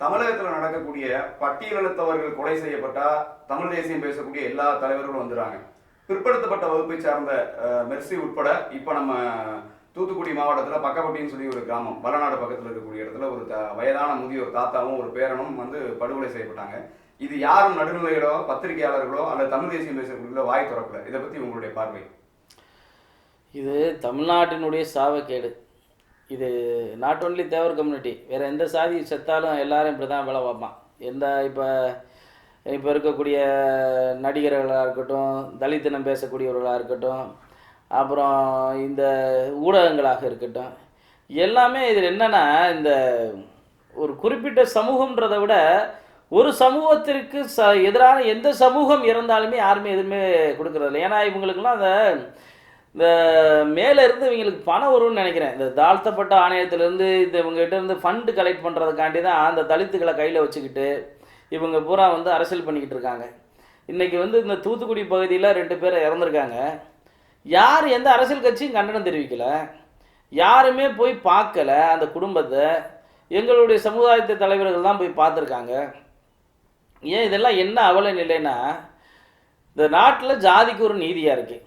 தமிழகத்தில் நடக்கக்கூடிய பட்டியலினத்தவர்கள் கொலை செய்யப்பட்டா தமிழ் தேசியம் பேசக்கூடிய எல்லா தலைவர்களும் வந்துடுறாங்க பிற்படுத்தப்பட்ட வகுப்பை சார்ந்த மெர்சி உட்பட இப்போ நம்ம தூத்துக்குடி மாவட்டத்தில் பக்கப்பட்டின்னு சொல்லி ஒரு கிராமம் வளநாடு பக்கத்தில் இருக்கக்கூடிய இடத்துல ஒரு த- வயதான முதியோர் தாத்தாவும் ஒரு பேரனும் வந்து படுகொலை செய்யப்பட்டாங்க. இது யாரும் நடுநிலைகளோ பத்திரிகையாளர்களோ அல்லது தமிழ் தேசியம் பேசக்கூடிய வாய் திறக்கல. இதை பற்றி உங்களுடைய பார்வை? இது தமிழ்நாட்டினுடைய சாவக்கேடு. இது நாட் ஒன்லி தேவர் கம்யூனிட்டி வேறு எந்த சாதி செத்தாலும் எல்லாரும் இப்படி தான் வேலை பார்ப்பான். எந்த இப்போ இப்போ இருக்கக்கூடிய நடிகர்களாக இருக்கட்டும் தலித்தினம் பேசக்கூடியவர்களாக இருக்கட்டும் அப்புறம் இந்த ஊடகங்களாக இருக்கட்டும் எல்லாமே இதில் என்னென்னா இந்த ஒரு குறிப்பிட்ட சமூகன்றதை விட ஒரு சமூகத்திற்கு ச எதிரான எந்த சமூகம் இறந்தாலுமே யாருமே எதுவுமே கொடுக்கறதில்ல. ஏன்னா இவங்களுக்குலாம் அந்த இந்த மேலே இருந்து இவங்களுக்கு பணம் வரும்னு நினைக்கிறேன். இந்த தாழ்த்தப்பட்ட ஆணையத்திலேருந்து இந்த இவங்ககிட்ட இருந்து ஃபண்டு கலெக்ட் பண்ணுறதுக்காண்டி தான் அந்த தலித்துக்களை கையில் வச்சுக்கிட்டு இவங்க பூரா வந்து அரசியல் பண்ணிக்கிட்டு இருக்காங்க. இன்றைக்கி வந்து இந்த தூத்துக்குடி பகுதியில் ரெண்டு பேர் இறந்துருக்காங்க. யார் எந்த அரசியல் கட்சியும் கண்டனம் தெரிவிக்கலை. யாருமே போய் பார்க்கல அந்த குடும்பத்தை. எங்களுடைய சமுதாயத்து தலைவர்கள் தான் போய் பார்த்துருக்காங்க. ஏன் இதெல்லாம் என்ன அவல நிலைன்னா இந்த நாட்டில் ஜாதிக்கு ஒரு நீதியாக இருக்குது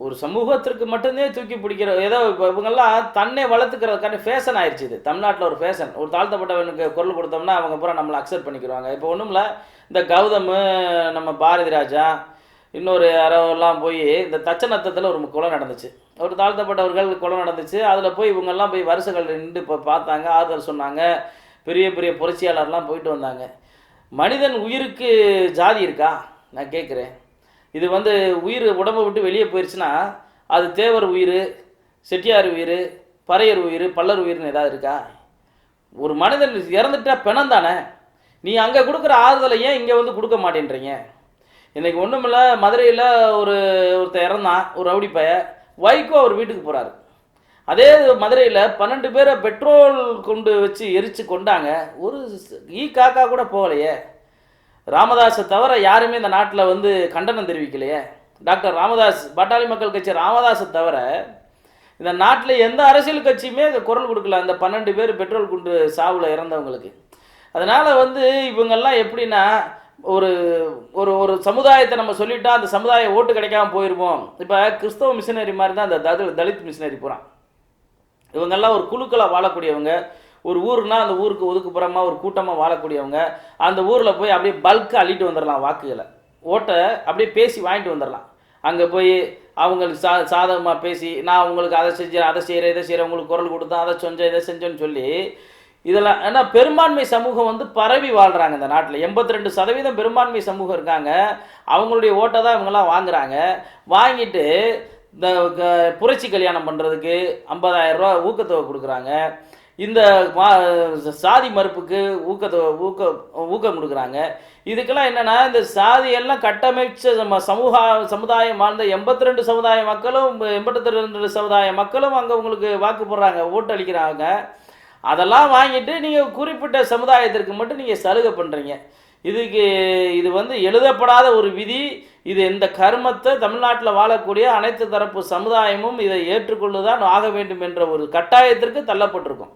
ஒரு சமூகத்திற்கு மட்டும்தே தூக்கி பிடிக்கிற ஏதோ இப்போ இவங்கெல்லாம் தன்னை வளர்த்துக்கிறதுக்கான ஃபேஷன் ஆயிடுச்சு இது. தமிழ்நாட்டில் ஒரு ஃபேஷன் ஒரு தாழ்த்தப்பட்டவனுக்கு குரல் கொடுத்தோம்னா அவங்க பூரா நம்மளை அக்செப்ட் பண்ணிக்கிறாங்க இப்போ ஒன்றும் இல்லை இந்த கௌதம் நம்ம பாரதி ராஜா இன்னொரு யாரோலாம் போய் இந்த தச்சநத்தத்தில் ஒரு கொலை நடந்துச்சு. ஒரு தாழ்த்தப்பட்டவர்கள் கொலை நடந்துச்சு. அதில் போய் இவங்கெல்லாம் போய் வருஷங்கள் நின்று இப்போ பார்த்தாங்க ஆறுதல் சொன்னாங்க. பெரிய பெரிய புரட்சியாளர்லாம் போயிட்டு வந்தாங்க. மனிதன் உயிருக்கு ஜாதி இருக்கா? நான் கேட்குறேன். இது வந்து உயிர் உடம்பை விட்டு வெளியே போயிடுச்சுன்னா அது தேவர் உயிர் செட்டியார் உயிர் பறையர் உயிர் பல்லர் உயிர்னு ஏதாவது இருக்கா? ஒரு மனிதன் இறந்துட்டா பிணம் தானே நீ அங்கே கொடுக்குற ஆறுதலை ஏன் இங்கே வந்து கொடுக்க மாட்டேன்றீங்க? இன்னைக்கு ஒன்றுமில்ல மதுரையில் ஒரு ஒருத்தர் இறந்தான் ஒரு ரவுடி பைய வைகோ அவர் வீட்டுக்கு போகிறாரு அதே மதுரையில் பன்னெண்டு பேரை பெட்ரோல் கொண்டு வச்சு எரித்து கொண்டாங்க. ஒரு ஈ காக்கா கூட போகலையே. ராமதாஸை தவிர யாருமே இந்த நாட்டில் வந்து கண்டனம் தெரிவிக்கலையே. டாக்டர் ராமதாஸ் பாட்டாளி மக்கள் கட்சி ராமதாஸை தவிர இந்த நாட்டில் எந்த அரசியல் கட்சியுமே இந்த குரல் கொடுக்கல. அந்த பன்னெண்டு பேர் பெட்ரோல் குண்டு சாவில் இறந்தவங்களுக்கு. அதனால் வந்து இவங்கெல்லாம் எப்படின்னா ஒரு ஒரு ஒரு சமுதாயத்தை நம்ம சொல்லிட்டா அந்த சமுதாயம் ஓட்டு கிடைக்காம போயிருப்போம். இப்போ கிறிஸ்தவ மிஷினரி மாதிரி தான் அந்த தலித் தலித் மிஷினரி போகிறான் இவங்கெல்லாம் ஒரு குழுக்களாக வாழக்கூடியவங்க. ஒரு ஊர்னா அந்த ஊருக்கு ஒதுக்குப்புறமா ஒரு கூட்டமாக வாழக்கூடியவங்க அந்த ஊரில் போய் அப்படியே பல்க்கு அள்ளிட்டு வந்துடலாம் வாக்குகளை. ஓட்டை அப்படியே பேசி வாங்கிட்டு வந்துடலாம் அங்கே போய் அவங்களுக்கு சா சாதகமாக பேசி நான் உங்களுக்கு அதை செஞ்சேன் அதை செய்கிறேன் இதை செய்கிறேன் உங்களுக்கு குரல் கொடுத்தேன் அதை செஞ்சேன் இதை செஞ்சேன்னு சொல்லி இதெல்லாம் ஏன்னா பெரும்பான்மை சமூகம் வந்து பரவி வாழ்கிறாங்க இந்த நாட்டில். எண்பத்தி ரெண்டு சதவீதம் பெரும்பான்மை சமூகம் இருக்காங்க. அவங்களுடைய ஓட்டை தான் இவங்கெல்லாம் வாங்குறாங்க. வாங்கிட்டு இந்த க- புரட்சி கல்யாணம் பண்ணுறதுக்கு ஐம்பதாயிரம் ரூபா ஊக்கத்தொகை கொடுக்குறாங்க. இந்த மா- சாதி மறுப்புக்கு ஊக்கத்தை ஊக்க ஊக்கம் கொடுக்குறாங்க. இதுக்கெல்லாம் என்னென்னா இந்த சாதியெல்லாம் கட்டமைச்ச நம்ம சமூக சமுதாயம் வாழ்ந்த எண்பத்தி ரெண்டு சமுதாய மக்களும் எண்பத்தி ரெண்டு சமுதாய மக்களும் அங்கே உங்களுக்கு வாக்கு போடுறாங்க ஓட்டு அளிக்கிறாங்க. அதெல்லாம் வாங்கிட்டு நீங்கள் குறிப்பிட்ட சமுதாயத்திற்கு மட்டும் நீங்கள் சலுகை பண்ணுறீங்க இதுக்கு இது வந்து எழுதப்படாத ஒரு விதி. இது இந்த கர்மத்தை தமிழ்நாட்டில் வாழக்கூடிய அனைத்து தரப்பு சமுதாயமும் இதை ஏற்றுக்கொள்ளுதான் ஆக வேண்டும் என்ற ஒரு கட்டாயத்திற்கு தள்ளப்பட்டிருக்கும்.